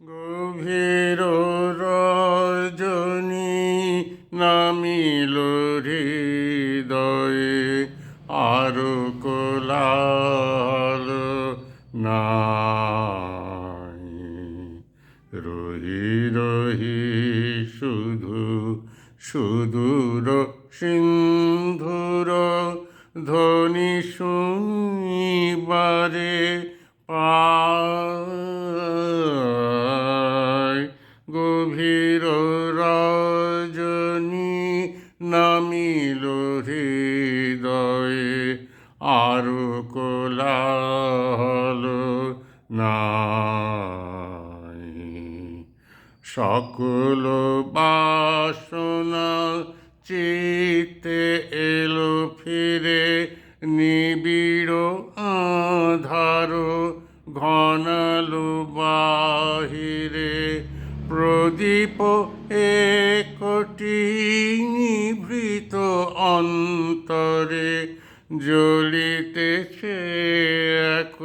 গভীর রজনী নামিল হৃদয়ে আরও কোলাল নাই। রহি রহি শুধু সুদূর সিন্ধুর ধ্বনি শুনিবারে নামিল হৃদয়ে আরও কোলাহল নাই। সকল বাসনা চিতে এলো ফিরে নিবিড় আধার ঘনালো বাহিরে। প্রদীপ একটি নিভৃত অন্তরে জ্বলিতেছে এক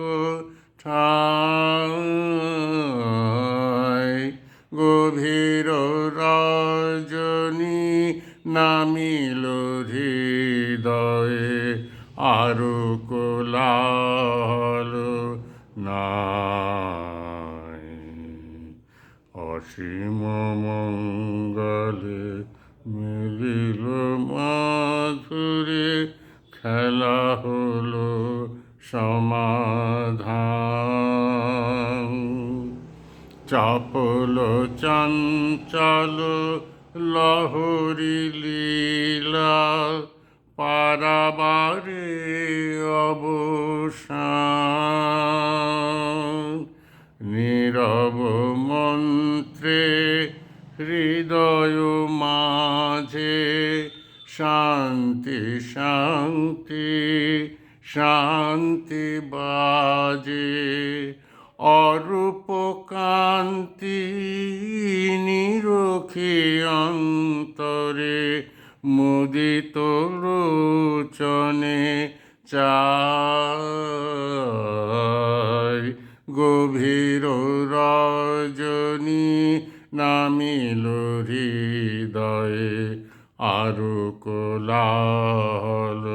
গভীর রজনী নামিল হৃদয়ে আরও কোলাহল নাই। অসীম মঙ্গলে মিলিল মাধুরে খেলা হলো সমাধান। চাপল চঞ্চল লহরি লীলা পারাবারে অবসান। নীরব শান্তি শান্তি শান্তি বাজে। অরূপ কান্তি নিরখি অন্তরে মুদিত লোচনে চায় গভীর রজনী নামিল হৃদয়ে আরও কোলাহল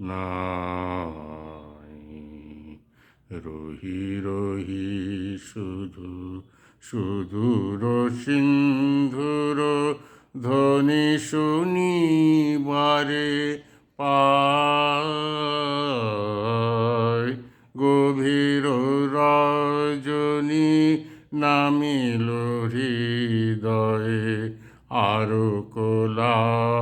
নাই। রহি রহি শুধু সুদূর সিন্ধুর ধ্বনি শুনিবারে পায়। গভীর রজনী নামিল হৃদয়ে আরও কোলাল না